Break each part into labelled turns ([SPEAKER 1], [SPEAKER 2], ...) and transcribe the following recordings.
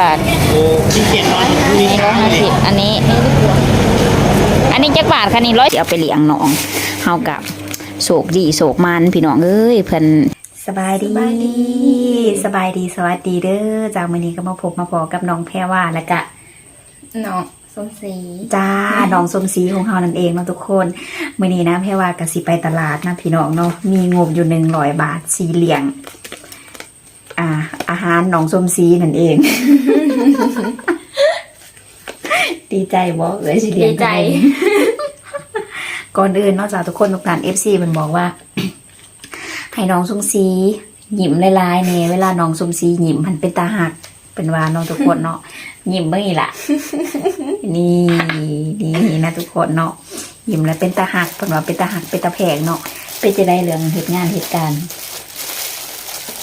[SPEAKER 1] บาท
[SPEAKER 2] โอ้ที่เขียนร้อยคุย
[SPEAKER 1] อันนี้ร้อยห้าสิบอันนี้ อันนี้จักบาทคันนี้ร้อยเอาไปเลี้ยงน้องเฮากับโศกดีโศกมันพี่น้องเอ้ยเพิ่นสบายดี
[SPEAKER 3] สบายดี สบายดีสวัสดีเด้อจากมื้อนี้ก็มาพบมาพอกับน้องแพรว่าแล้วก็
[SPEAKER 1] น้องสมศรี
[SPEAKER 3] จ้าน้องสมศรีของเฮานั่นเองเนาะทุกคนมื้อนี้นะแพรว่าก็สิไปตลาดนะพี่น้องเนาะมีงบอยู่100บาทสีเหลียงอ่าอา หารน้องสมศรีนั่นเอง ดีใจบ่เอ้ยสิเลี้ยง
[SPEAKER 1] ดีใจ
[SPEAKER 3] ตัวเองก่อนอื่นนอกจากทุกคนทุกท่าน FC มันบอกว่า ให้น้องสมศรีหยิ้มลายๆเนี่ยเวลาน้องสมศรีหยิ้มมันเป็นตาหักเป็นว่าน้องทุกคนเนาะหยิ้มเมื่อล่ะ นี่นี่นะทุกคนเนาะหยิ้มแล้วเป็นตาหักเป็นว่าเป็นตาหักเป็นตาแพงเนาะเป็นจะได้เรื่องเหตุงานเหตุการณ์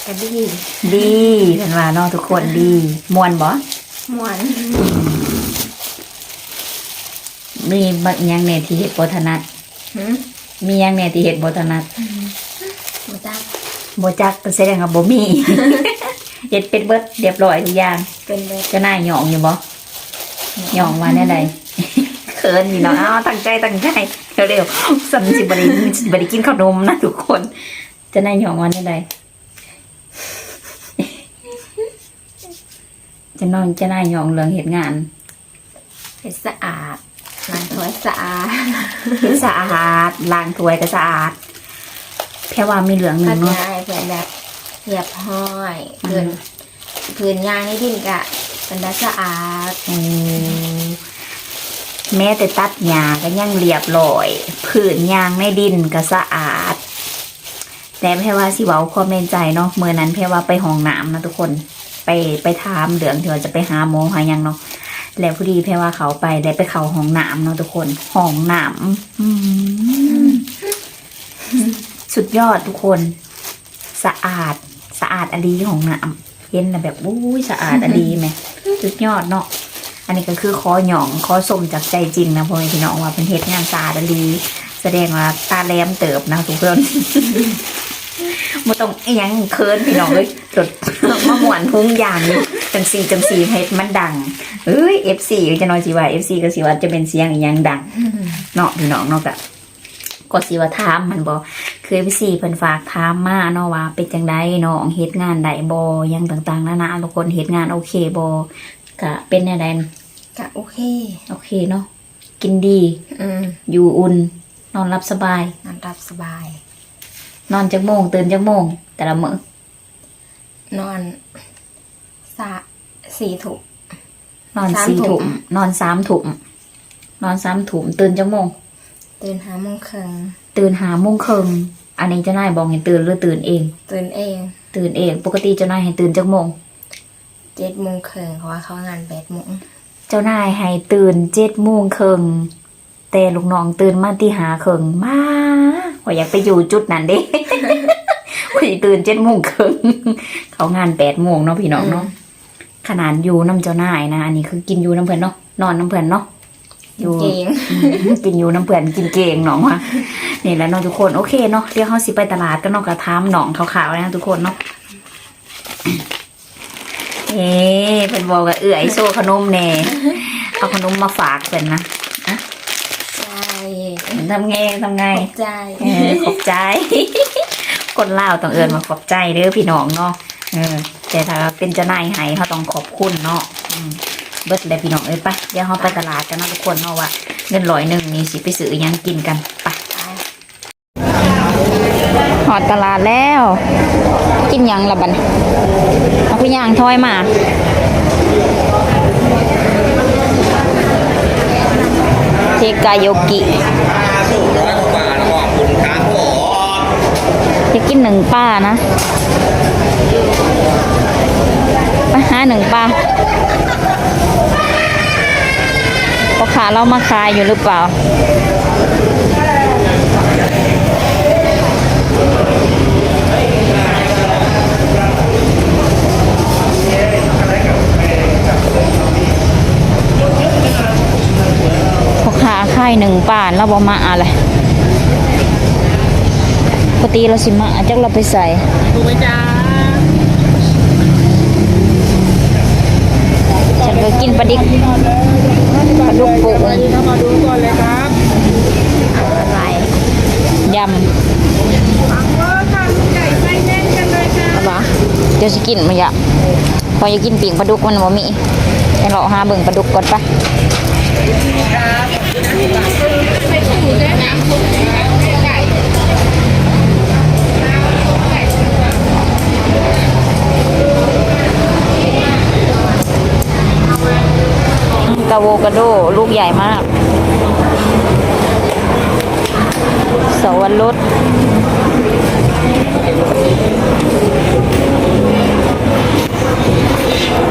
[SPEAKER 1] กระดี
[SPEAKER 3] ดีเป็นว่าเนาะทุกคนดีมวนบ่
[SPEAKER 1] มวน
[SPEAKER 3] มีบางอย่างเนี่ยที่เหตุบถนัด
[SPEAKER 1] หืม
[SPEAKER 3] มีอย่างเนี่ยที่เหตุบถนัด
[SPEAKER 1] มาจ้า
[SPEAKER 3] บ่จักก็แสดงว่าบ่มี เฮ็ดเป็นเบิดเรียบร้อยทุกอย่าง
[SPEAKER 1] เป็นเลย
[SPEAKER 3] จะน่าหยองอยู่บ่หยองมาแน่ใดเขินอยู่เนาะอ้าวตั้งใจตั้งใจเร็วๆสันสิบริบริกินขนมนะทุกคน จะน่าหยองมาแน่ใด จะนอนจะน่าหยองเรื่องเหตุงาน
[SPEAKER 1] เป็นสะอาดล้างถ้วยสะอาด
[SPEAKER 3] เฮ็ดสะอาดล้างถ้วยก็สะอาดแค่ว่ามีเหลืองห
[SPEAKER 1] พั
[SPEAKER 3] นึ่
[SPEAKER 1] ด
[SPEAKER 3] งเนาะ
[SPEAKER 1] ง่ายเพื่อนแบบเรียบห้อยพื้นพื้นยางให้ดินกะเป็นได้สะอาด
[SPEAKER 3] อืมแม้แต่ตัดหญ้าก็ยังเรียบร้อยผืนยางในดินก็สะอาด แต่แพรว่าสิเว้าความในใจเนาะเมื่อนั้นแพรว่าไปห้องน้ำนะทุกคน ไปไปถามเดืองที่ว่าจะไปหาหมอหายังเนาะแล้วพอดีแพรว่าเขาไปได้ไปเขาห้องน้ำเนาะทุกคนห้องน้ำสุดยอดทุกคน สะอาดสะอาดอดีของน้ำเห็นแล้วแบบอุ้ยสะอาดอดีไหมสุดยอดเนาะอันนี้ก็คือคอหยองคอสมจากใจจริงนะพ่อพี่น้องว่าเป็นเฮ็ดงานสะอาดอดี แสดงว่าตาแหลมเติบนะทุกคน บ่ต้องอิหยังเคินพี่น้องเลยจดมาหมวนพุงอย่างนี้จังสีจังสีให้มันดังเอ้ย FC จะน้อยสิว่า FC ก็สิว่าจะเป็นเสียงอีหยังดังเนาะพี่น้องเนาะกะก็สิว่าถามมันบ่คือ FC เพิ่นฝากถามมาเนาะว่าเป็นจังไดน้องเฮ็ดงานได้บ่หยังต่างๆนานาทุกคนเฮ็ดงานโอเคบ่ก็เป็นแนวใด
[SPEAKER 1] กะโอเค
[SPEAKER 3] โอเคเนาะกินดี
[SPEAKER 1] อืม
[SPEAKER 3] อยู่อุ่น นอนหลับสบาย
[SPEAKER 1] นอนรับสบาย
[SPEAKER 3] นอนจักโมง ตื่นจักโมง แต่ละมื้อน
[SPEAKER 1] อนสะสี่ถุก
[SPEAKER 3] นอน
[SPEAKER 1] สาม
[SPEAKER 3] สี่
[SPEAKER 1] ทุ่
[SPEAKER 3] ถุ่
[SPEAKER 1] ม
[SPEAKER 3] มนอนสามถุ่มนอนสามถุ่มตื่นจักโมง
[SPEAKER 1] ตื่นหาโมงครึ่ง
[SPEAKER 3] ตื่นหาโมงครึ่งอันนี้เจ้านายบอกให้ตื่นหรือตื่นเอง
[SPEAKER 1] ตื่นเอง
[SPEAKER 3] ตื่นเอง ปกติเจ้านายให้ตื่นจักโมง
[SPEAKER 1] เจ็ดโมงครึ่งเพราะว่าเขางานแปดโมง
[SPEAKER 3] เจ้านายให้ตื่นเจ็ดโมงครึ่ง แต่ลูกน้องตื่นมาที่หาครึ่งมาว่าอยากไปอยู่จุดนั้นเด้ว่าอยากตื่นเจ็ดโมงครึ่งเขางานแปดโมงเนาะพี่น้องเนาะขนาดอยู่น้ำเจ้านายนะอันนี้คือกินอยู่น้ำเพื่อนเนาะนอนน้ำเพื่อนเนาะอยู่
[SPEAKER 1] เก่ง
[SPEAKER 3] อืมกินอยู่น้ำเพื่อนกินเก่งหนองว่ะนี่แหละเนาะทุกคนโอเคเนาะเดี๋ยวเขาสิไปตลาดก็นอกกระทามหนองขาวๆนะทุกคนเนาะเอ๊ะเพิ่นบอกว่าเอื่อยโซ่ขนมแน่เอาขนมมาฝากเพิ่นนะ
[SPEAKER 1] ใช่
[SPEAKER 3] ทำไงทำไง
[SPEAKER 1] ขอบใจ
[SPEAKER 3] เออขอบใจ คนเล่าวต้องเอิญมาขอบใจเด้อพี่น้องเนาะเออแต่ถ้าเป็นเจ้านายให้เขาต้องขอบคุณเนาะอืมเบิดเลยพี่น้องเอ้ยไปเดี๋ยวเขาไปตลาดกันเนาะทุกคนเนาะว่าเงินร้อยหนึ่งนี่สิไปซื้ออิหยังกินกันไป
[SPEAKER 1] หอดตลาดแล้ว กินหยังละบันเอาพี่ย่างทอยมา เกายโยกิ
[SPEAKER 2] อยาบาทขอบคุณครับผม
[SPEAKER 1] จะกินหนึ่งป้านะไปหาหนึ่งป้าพอขาเรามาขายอยู่หรือเปล่า หนึ่งป่านเราบอมาอะไรปกติเราสิมาจักเราไปใส่
[SPEAKER 2] ดูไหมจ้าจะกินป
[SPEAKER 3] ลาดิกปลาดุกปู
[SPEAKER 2] เข้ามาดูก่อนเลยครับ
[SPEAKER 1] อะไร
[SPEAKER 3] ยำเอาปะเดี๋ยวจะกินมาอยากพอจะกินปิ่งปลาดุกมันบ่มีไปรอหาเบิ่งปลาดุกก่อนปะ กาโวกาโด ลูกใหญ่มาก สวรส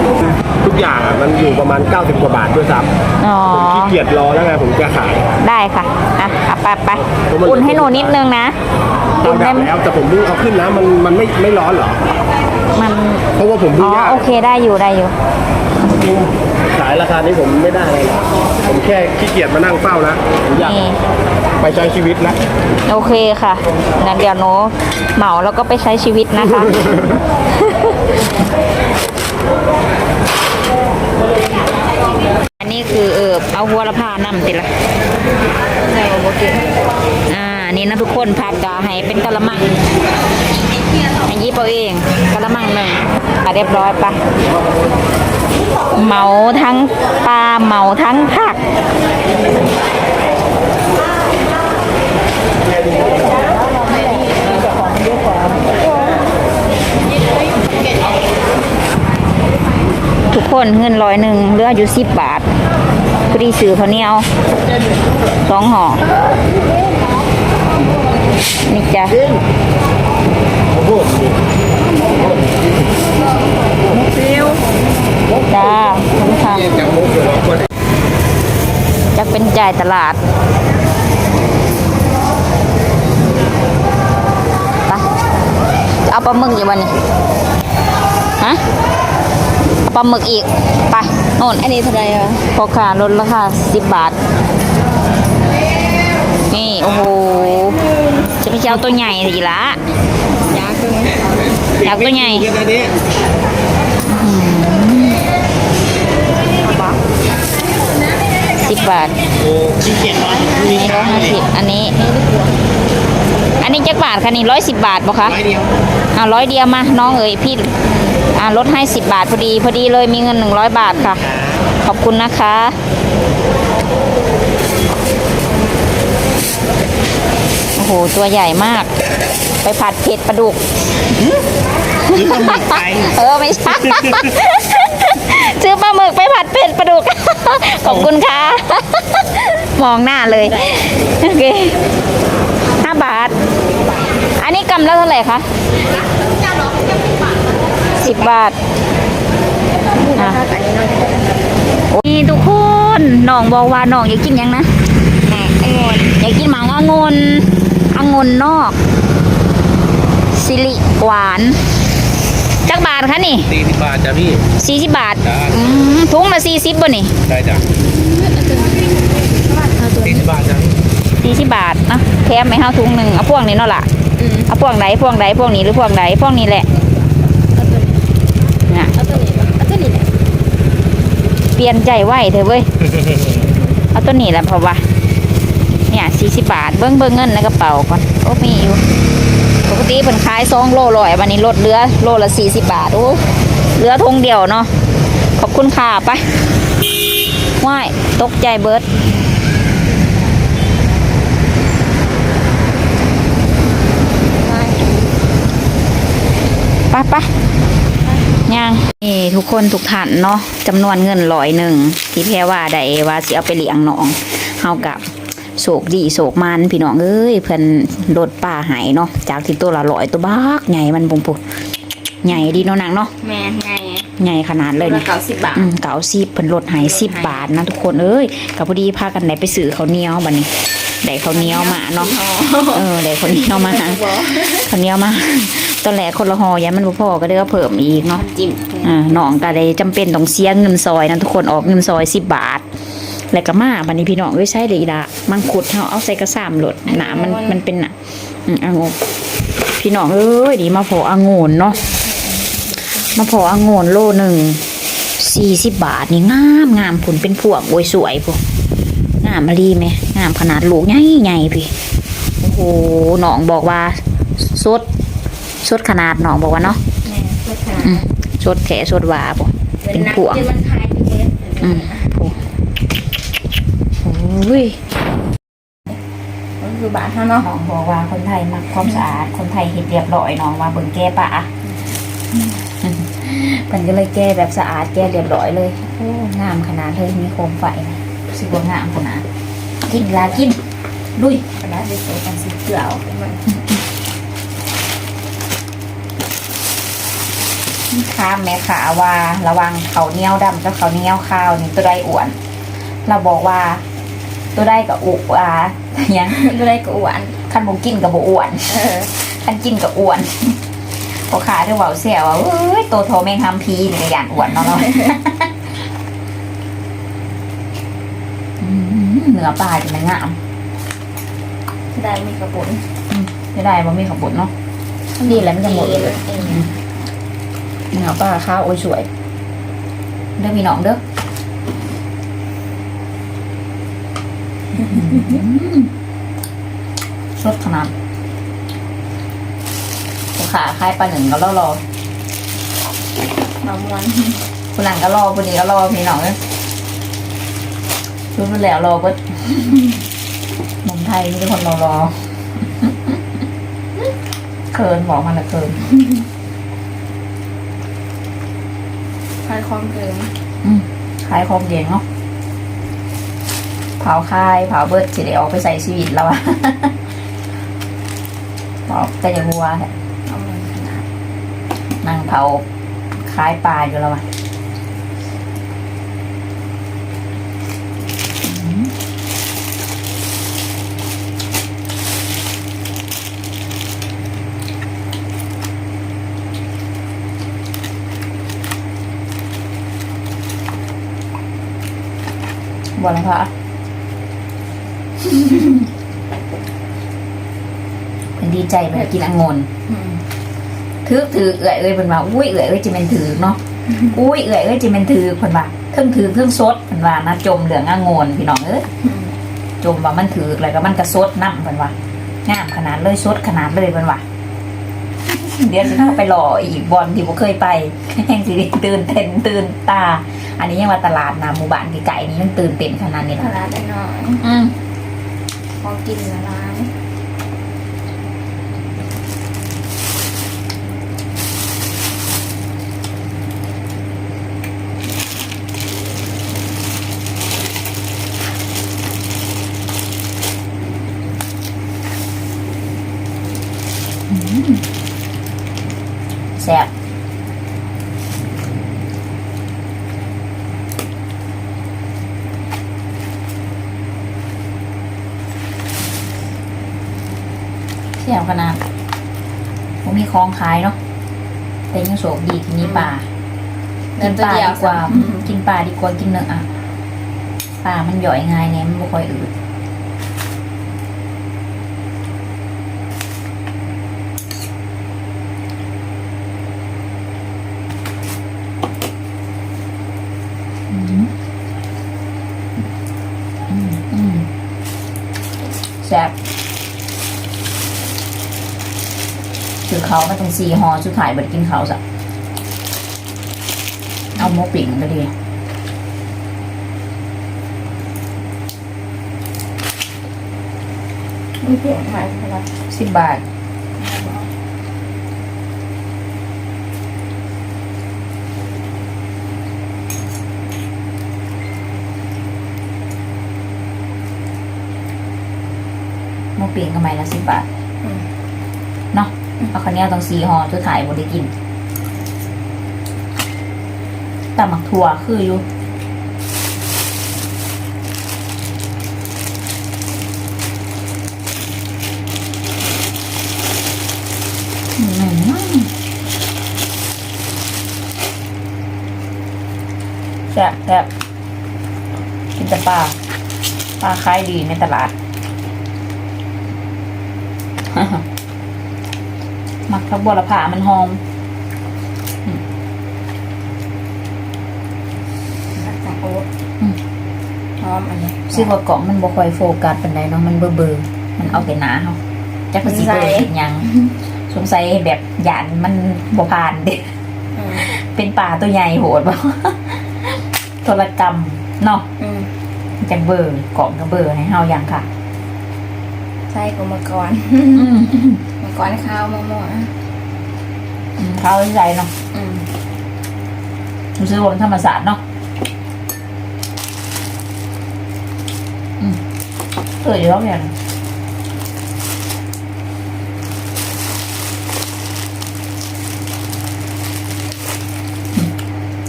[SPEAKER 4] ทุก อย่างอะมันอยู่ประมาณ 90 กว่าบาทด้วยซ้ำ
[SPEAKER 3] อ๋อ
[SPEAKER 4] ผมขี้เกียจรอแล้วไงผมจะขาย
[SPEAKER 3] ได้ค่ะอะเอาไปไป
[SPEAKER 4] เพราะมัน
[SPEAKER 3] อุ่นให้หนูนิดนึงนะ
[SPEAKER 4] เอา
[SPEAKER 3] อุ่น
[SPEAKER 4] ดั
[SPEAKER 3] ให้
[SPEAKER 4] บแล้วแต่ผมเพิ่งเอาขึ้นนะมันมันไม่ไม่ร้อนเหรอ
[SPEAKER 3] มัน
[SPEAKER 4] เพราะว่าผมเพิ่
[SPEAKER 3] อ๋
[SPEAKER 4] ง
[SPEAKER 3] อ
[SPEAKER 4] ย่าง
[SPEAKER 3] โอเคได้อยู่ได้อยู่
[SPEAKER 4] ขายราคานี้ผมไม่ได้เลยนะผมแค่ขี้เกียจมานั่งเฝ้านะผมอยาก
[SPEAKER 3] นี่
[SPEAKER 4] ไปใช้ชีวิตนะ
[SPEAKER 3] โอเคค่ะงั้นเดี๋ยวหนูเหมาแล้วก็ไปใช้ชีวิตนะคะ อันนี้คือเออเอาหัวละพานำติละอ่านี่นะทุกคนพักกาให้เป็นกะละมังอันนี้เอาเองกะละมังหนึ่งอะเรียบร้อยปะเหมาทั้งปลาเหมาทั้งผัก ทุกคนเงินร้อยหนึ่งเหลืออยู่สิบบาทพอดีซื้อเขาวเหนียวสองห่อนี่จ้ะจ้าคุณค่ะ
[SPEAKER 4] จังมุกอยู่แล้วคน
[SPEAKER 3] จะเป็นจ่ายตลาดจะเอาปลาหมึกอีกวันนี้ฮะ ปลาหมึกอีก ไปโน่น
[SPEAKER 1] อันนี้เท่าไหร่อะ
[SPEAKER 3] พอขาลดราคาสิบบาท นี่ โอ้โห จะไปเอาตัวใหญ่สิละ
[SPEAKER 1] ยาคือ
[SPEAKER 3] อยากตัวใหญ่
[SPEAKER 4] แค่นี้
[SPEAKER 3] สิบบาท
[SPEAKER 2] โอ้ขี้เกียจนอนอยู่
[SPEAKER 3] นี่ร้อยห้าสิบอันนี้ อันนี้จักบาทคะนี่ร้อยสิบบาทบ่คะ
[SPEAKER 2] ไม้เดียว
[SPEAKER 3] เอาร้อยเดียวมาน้องเอ๋ยพี่อ่าลดให้สิบบาทพอดีพอดีเลยมีเงินหนึ่งร้อยบาทค่ะ ขอบคุณนะคะโอ้โหตัวใหญ่มาก ไปผัดเผ็ดปลาดุก
[SPEAKER 2] หรือปลาหมึกไป
[SPEAKER 3] เออไม่ใช่ซื้อปลาหมึกไปผัดเผ็ดปลาดุก ขอบคุณค่ะ มองหน้าเลย โอเคห้าบาท อันนี้กำละเท่าไหร่คะสิบบาทอะนี่ทุกคนน้องบอกว่าน้องอยากกินหยังนะองุ่นอยากกินหมางองุ่นองุ่นนอกสิริหวานจักบาทคะนี่
[SPEAKER 2] สี่สิบบาทจ้ะพี่
[SPEAKER 3] สี่สิบบาท
[SPEAKER 2] จ้ะ
[SPEAKER 3] อืมถุงละสี่สิบบ่นี่
[SPEAKER 2] ได้จ้ะสี่สิบบาทจ้ะ
[SPEAKER 3] สี่สิบบาทเนาะแถมไม่เฮาถุงหนึ่งเอาพวกนี้เนาะล่ะ เอาพวกไหนพวกไหนพวกนี้หรือพวกไหนพวกนี้แหละน่ะ
[SPEAKER 1] เอาตัวนี้เอาตัวนี้แหละ
[SPEAKER 3] เปลี่ยนใจไว้เถอะเว้ยเอาตัวนี้แหละเพราะว่าเนี่ยสี่สิบบาทเบิ้งเบิ้งเงินในกระเป๋าก่อนโอ้มีอยู่ปกติเพิ่นขายสองโลร้อยวันนี้ลดเหลือโลละสี่สิบบาทโอ้เหลือทงเดียวเนาะขอบคุณค่ะไปว่ายตกใจเบิร์ด ปไปย่างนี่ทุกคนทุกท่านเนาะจำนวนเงินร้อยหนึ่งที่แพ่ว่าได้ว่าสิเอาไปเลี้ยงน้องเฮากับโศกดีโศกมันพี่น้องเอ้ยเพิ่นลดป่าหายเนาะจากที่ตัวละร้อยตัวบักใหญ่มันปุงปุใหญ่ดีเนาะนางเนาะ
[SPEAKER 1] แม่ไง
[SPEAKER 3] ใหญ่ขนาดเลย
[SPEAKER 1] ละ
[SPEAKER 3] เนี่ย
[SPEAKER 1] เก้าสิบบาท
[SPEAKER 3] อืมเก่าสิบเพิ่นลดใหายสิบบาทนะทุกคนเอ้ยกับพอดีพากันไหนไปซื้อข้าวเหนียวบัดนี้ได้ข้าวเหนียวมาเนาะเออได้ข้าวเหนียวมาข้าวเหนียวมา ตอนแรกคนละห่อยันมันบ่พอก็เลยก็เพิ่มอีกเนาะ
[SPEAKER 1] จิ้ม
[SPEAKER 3] อ่าน้องก็ได้จำเป็นต้องเสียเงินซอยนะทุกคนออกเงินซอยสิบบาท แล้วก็มาบัดนี้พี่น้องเอ้ยใช่เลยละมังคุดเฮาเอาใส่กระสามโหลดหนามันมันเป็นหนาอืมองุ่นพี่น้องเอ้ยดีมาโผองุ่นเนาะมาโผองุ่นโลหนึ่งสี่สิบบาทนี่งามงามผลเป็นพวงโอ้ยสวยพวกงามมารีไหมงามขนาดลูกใหญ่ใหญ่พี่โอ้โหน้องบอกว่าสด สดขนาดน้องบอกว่าเนาะ
[SPEAKER 1] แม่เพื่อทาน
[SPEAKER 3] อืมสดแขสดหวาบ่เป็นพวง
[SPEAKER 1] ที่มันคลายเป็นเม็ด
[SPEAKER 3] อืมพวงโอ้ย
[SPEAKER 1] ก็คือบาทเท่าเนาะ
[SPEAKER 3] น้องบอกว่าคนไทยมักความสะอาด คนไทยเฮ็ดเรียบร้อยน้องว่าเบิ่งแก้ปะเพิ่นก็เลยแก้แบบสะอาดแก้เรียบร้อยเลยโอ้งามขนาดเลยมีโคมไฟนะรู้สึกว่างามขนาดกินลากินลุย
[SPEAKER 1] กระดาษจะใส่กันสีเขียวเป็นมัน
[SPEAKER 3] ข้ามแม่ขาว่าระวังเขาวเหนียวดำกับเขาวเหนียวข้าวนี่ตัวใดอ้วน เราบอกว่า ตัวใดกับอุอ่ายัง
[SPEAKER 1] ก็ได้กระหวาน
[SPEAKER 3] คันบ่กินกับบ่อ้วน
[SPEAKER 1] เออ
[SPEAKER 3] คันกินกับอ้วนพอขาเธอเว้าเสียว่าเอ้ยโตโทแม่งทำพีนี่ก็ย่านอ้วนเนาะเนาะอืมเนื้อปลาจะมันงาม
[SPEAKER 1] ได้มีกระปุก
[SPEAKER 3] จะได้บ่มีขาวบุญเนาะดีแล้วมันจะหมดเลย
[SPEAKER 1] เอง
[SPEAKER 3] เนื้อปลาข้าวโอ้ยสวยเด้อพี่น้องเด้อสดขนาดขาคล้ายปลาหนึ่งก็รอรอ
[SPEAKER 1] มะม่วน
[SPEAKER 3] คนหลังก็รอคนนี้ก็รอพี่น้องเลยรู้ไปแล้วรอก็หนุ่มไทยมีแต่คนรอรอเคินบอกมันละเคิน
[SPEAKER 1] คลายความเกลือ
[SPEAKER 3] อืมขายของเก่งเนาะเผาคายเผาเบิดสิได้ออกไปใส่ชีวิตแล้วอะบอกแต่อย่าวัวแหละ
[SPEAKER 1] เอามันขนาด
[SPEAKER 3] นั่งเผาคายปลาอยู่แล้วอะ บอลคะเป็นดีใจไปกินองุ่น
[SPEAKER 1] อืม
[SPEAKER 3] ถือถือเอื่อยเอ้ยเพิ่นว่าอุ้ยเอื่อยเอ้ยจะเป็นถือเนาะอุ้ยเอื่อยเอ้ยจะเป็นถือเพิ่นว่าเครื่องถือเครื่องซดเพิ่นว่านะจมเหลืององนพี่น้องเอ้ย
[SPEAKER 1] อืม
[SPEAKER 3] จมว่ามันถือแล้วก็มันก็ซดน้ำเพิ่นว่างามขนาดเลยซดขนาดเลยเพิ่นว่า เดี๋ยวสิเข้าไปรออีกบอลที่บ่เคยไปแห่งสิได้ตื่นเต้นตื่นตา อันนี้ยังว่าตลาดนาหมู่บ้านไกลๆนี่ยังตื่นเต้นขนาดนี้
[SPEAKER 1] ต
[SPEAKER 3] ล่ะ
[SPEAKER 1] ลาดได้น้อย
[SPEAKER 3] อืม
[SPEAKER 1] พอกินละลาย
[SPEAKER 3] แซ่บแซ่บขนาดผมมีของขายเนาะแต่ยังโชคดีที่มีปลา
[SPEAKER 1] เดิ
[SPEAKER 3] กิ
[SPEAKER 1] น
[SPEAKER 3] น
[SPEAKER 1] ตั
[SPEAKER 3] ป
[SPEAKER 1] ว
[SPEAKER 3] ลา
[SPEAKER 1] เดียว
[SPEAKER 3] ดีกว่า
[SPEAKER 1] อืม
[SPEAKER 3] กินปลาดีกว่ากินเนื้ออะปลามันย่อยง่ายเนี่ยมันไม่ค่อยอืด เขามาตรงสี่หอสุดท้ายเบิดกินเขาวสักเอาหมูปิ่งก็ดี
[SPEAKER 1] มีเปลี่ยนใหม่ใช่ไหม
[SPEAKER 3] สิบบาทหมูปิ่งก็ไม่ละสิบบาท
[SPEAKER 1] อืม
[SPEAKER 3] เนาะเอาคันนี้เองสีห่อทุกถ่ายบนได้กินแต่หมักถั่วคืออยู่แซ่บแซ่บกินแต่ปลาปลาขายดีในตลาด มักทับบัวละผ่ามันหอมอืม
[SPEAKER 1] อมอันนี้
[SPEAKER 3] ซึ่งว่ากล่องมันบ่ค่อยโฟกัสปานใดเนาะมันเบอร์ๆมันเอาแต่หนาเฮาจักมันสิเบอร์เฮ็ดหยังสงสัยแบบหยานมันบ่ผ่านเด้
[SPEAKER 1] อืม
[SPEAKER 3] เป็นป่าตัวใหญ่โหดบ่โทรกรรมเนาะ
[SPEAKER 1] อืม
[SPEAKER 3] จังเบอร์กล่องก็เบอร์ให้เฮาหยังค่ะ
[SPEAKER 1] ใช่กูมาก่อน
[SPEAKER 3] อืม
[SPEAKER 1] มา ก่อนข้าวมะม่วง
[SPEAKER 3] อืมเขาใจเนาะ
[SPEAKER 1] อืม
[SPEAKER 3] รู้สึกว่ามันธรรมศาสตร์เนาะอืมเออเดี๋ยวเราเนี่ยอืม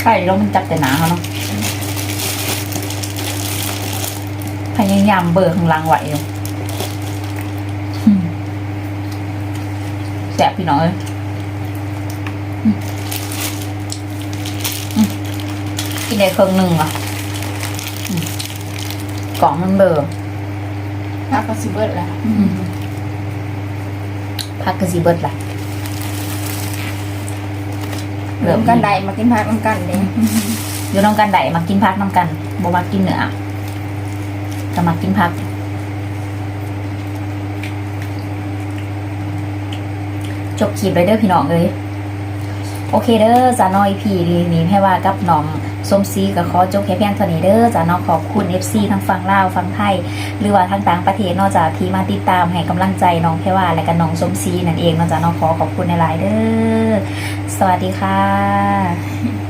[SPEAKER 3] ไข่แล้วมันจับแต่หนาเขาเนาะพยายามเบอร์ข้างหล่างไหวอยู่อืม แสบพี่น้องเอ้ยกินได้ครึ่งหนึ่งอะอืมกล่องมันเบอร์
[SPEAKER 1] ข้าวก็สิเบิดแล้ว
[SPEAKER 3] พักกระสีเบิดละ
[SPEAKER 1] เริ่มกันใดมากินพักน้ำกันเลย
[SPEAKER 3] อยู่น้องกันไดมากินพักน้ำกันบ่มากินเนื้อจะมากินพัก จบคลิปเลยเด้อพี่น้องเลยโอเคเด้อจ้าน้อยพี่ดีนี่ให้ว่ากับน้องสมซีกับขอจบแค่เพียงเท่านี้เด้อจ้าน้องขอบคุณ FC ทั้งฝั่งลาวฝั่งไทย หรือว่าทางต่างประเทศนอกจากที่มาติดตามให้กำลังใจน้องแพ่ว่าและกัน้องสมซีนั่นเองนอกจากน้องขอขอบคุณในหลายเด้อสวัสดีค่ะ